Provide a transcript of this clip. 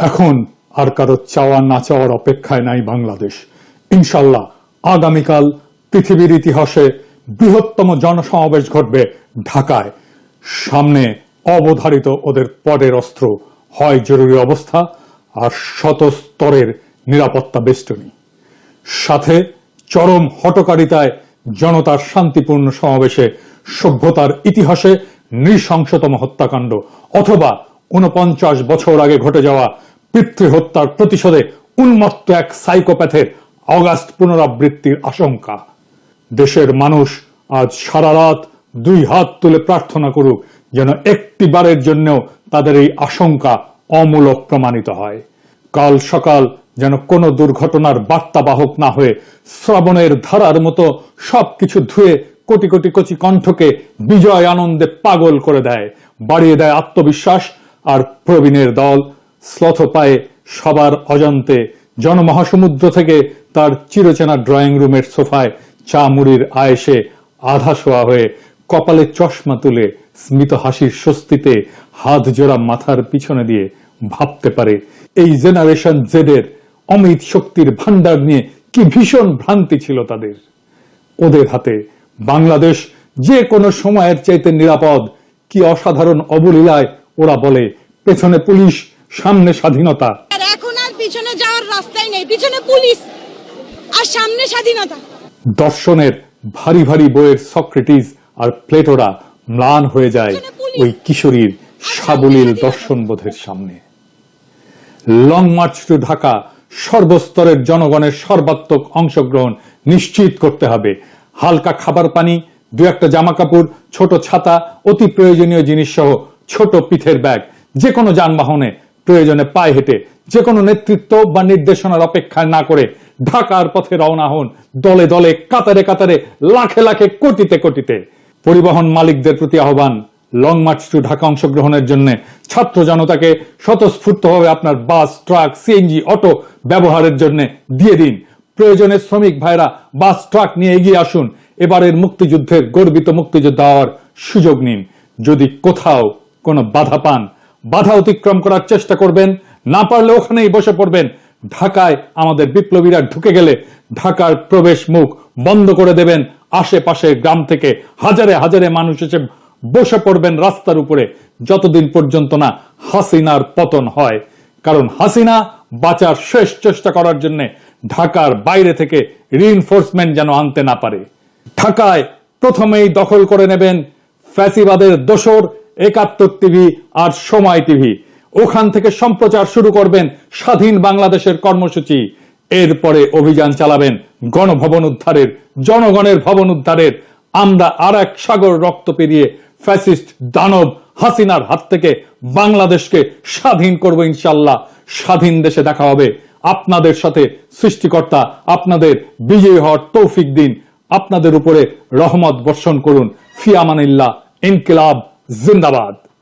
এখন আর কারও চাওয়া না চাওয়ার অপেক্ষায় নাই বাংলাদেশ। ইনশাল্লাহ আগামীকাল পৃথিবীর ইতিহাসে বৃহত্তম জনসমাবেশ ঘটবে ঢাকায়। সামনে অবধারিত ওদের পরের অস্ত্র। হয় জরুরি অবস্থা আর শত স্তরের নিরাপত্তা বেষ্টনী। সাথে চরম হটকারিতায় জনতার শান্তিপূর্ণ সমাবেশে সভ্যতার ইতিহাসে নৃশংসতম হত্যাকাণ্ড অথবা উনপঞ্চাশ বছর আগে ঘটে যাওয়া পিতৃহত্যার প্রতিশোধে উন্মত্ত এক সাইকোপ্যাথের অগাস্ট পুনরাবৃত্তির আশঙ্কা। দেশের মানুষ আজ সারা রাত দুই হাত তুলে প্রার্থনা করুক, যেন একটি বারের জন্যও তাদের এই আশঙ্কা অমূলক প্রমাণিত হয়। কাল সকাল যেন কোনো দুর্ঘটনার বার্তাবাহক না হয়ে শ্রাবণের ধারার মতো সবকিছু ধুয়ে কোটি কোটি কচি কণ্ঠকে বিজয় আনন্দে পাগল করে দেয়, বাড়িয়ে দেয় আত্মবিশ্বাস আর প্রবীণের দল। শ্লথ পায়ে সবার অজান্তে জনমহাসমুদ্র থেকে তার চিরচেনা ড্রয়িং রুমের সোফায় চা মুড়ির আয়েসে আধা শোয়া হয়ে কপালে চশমা তুলে স্মিত হাসির স্বস্তিতে হাত জোড়া মাথার পিছনে দিয়ে ভাবতে পারে এই জেনারেশন জেডের অমিত শক্তির ভান্ডার নিয়ে কি ভীষণ ভ্রান্তি ছিল তাদের। ওদের হাতে বাংলাদেশ যে কোনো সময়ের চাইতে নিরাপদ কি অসাধারণ অবলীলায় ওরা বলে পেছনে পুলিশ সামনে স্বাধীনতা। এখন আর পিছনে যাওয়ার রাস্তাই নেই পিছনে পুলিশ আর সামনে স্বাধীনতা। দর্শনের ভারী ভারী বইয়ের সক্রেটিস আর প্লেটোরা ম্লান হয়ে যায় ওই কিশোরীর সাবলীল দর্শনবোধের সামনে। লং মার্চ টু ঢাকা সর্বস্তরের জনগণের সর্বাত্মক অংশগ্রহণ নিশ্চিত করতে হবে। হালকা খাবার পানি দু একটা জামা কাপড় ছোট ছাতা অতি প্রয়োজনীয় জিনিস সহ ছোট পিঠের ব্যাগ যে কোনো যানবাহনে প্রয়োজনে পায়ে হেঁটে যে কোনো নেতৃত্ব বা নির্দেশনার অপেক্ষা না করে ঢাকার পথে রওনা হন দলে দলে, কাতারে কাতারে, লাখে লাখে, কোটিতে কোটিতে। পরিবহন মালিকদের প্রতি আহ্বান লং মার্চ টু ঢাকা অংশগ্রহণের জন্য ছাত্র জনতাকে স্বতঃস্ফূর্তভাবে আপনার বাস, ট্রাক সিএনজি অটো ব্যবহারের জন্য দিয়ে দিন। প্রয়োজনে শ্রমিক ভাইরা বাস, ট্রাক নিয়ে এগিয়ে আসুন। এবারের মুক্তিযুদ্ধের গর্বিত মুক্তিযোদ্ধা হওয়ার সুযোগ নিন। যদি কোথাও কোনো বাধা পান বাধা অতিক্রম করার চেষ্টা করবেন। না পারলে ওখানেই বসে পড়বেন। ঢাকায় আমাদের বিপ্লবীরা ঢুকে গেলে ঢাকার প্রবেশ মুখ বন্ধ করে দেবেন। আশেপাশের গ্রাম থেকে হাজারে হাজারে মানুষ এসে বসে পড়বেন রাস্তার উপরে। যতদিন পর্যন্ত না হাসিনার পতন হয়। কারণ হাসিনা বাঁচার শেষ চেষ্টা করার জন্য ঢাকার বাইরে থেকে রিইনফোর্সমেন্ট যেন আনতে না পারে। ঢাকায় প্রথমেই দখল করে নেবেন ফ্যাসিবাদের দোসর একাত্তর টিভি আর সময় টিভি। ওখান থেকে সম্প্রচার শুরু করবেন স্বাধীন বাংলাদেশের কর্মসূচি। এরপরে অভিযান চালাবেন গণভবন উদ্ধারের, জনগণের ভবন উদ্ধারের। আমরা আর এক সাগর রক্ত পেরিয়ে ফ্যাসিস্ট দানব হাসিনার হাত থেকে বাংলাদেশকে স্বাধীন করব ইনশাল্লাহ স্বাধীন দেশে দেখা হবে। আপনাদের সাথে সৃষ্টিকর্তা, আপনাদের বিজয়ী হওয়ার তৌফিক দিন। আপনাদের উপরে রহমত বর্ষণ করুন। ফিয়ামানিল্লাহ, ইনকিলাব। Zindabad.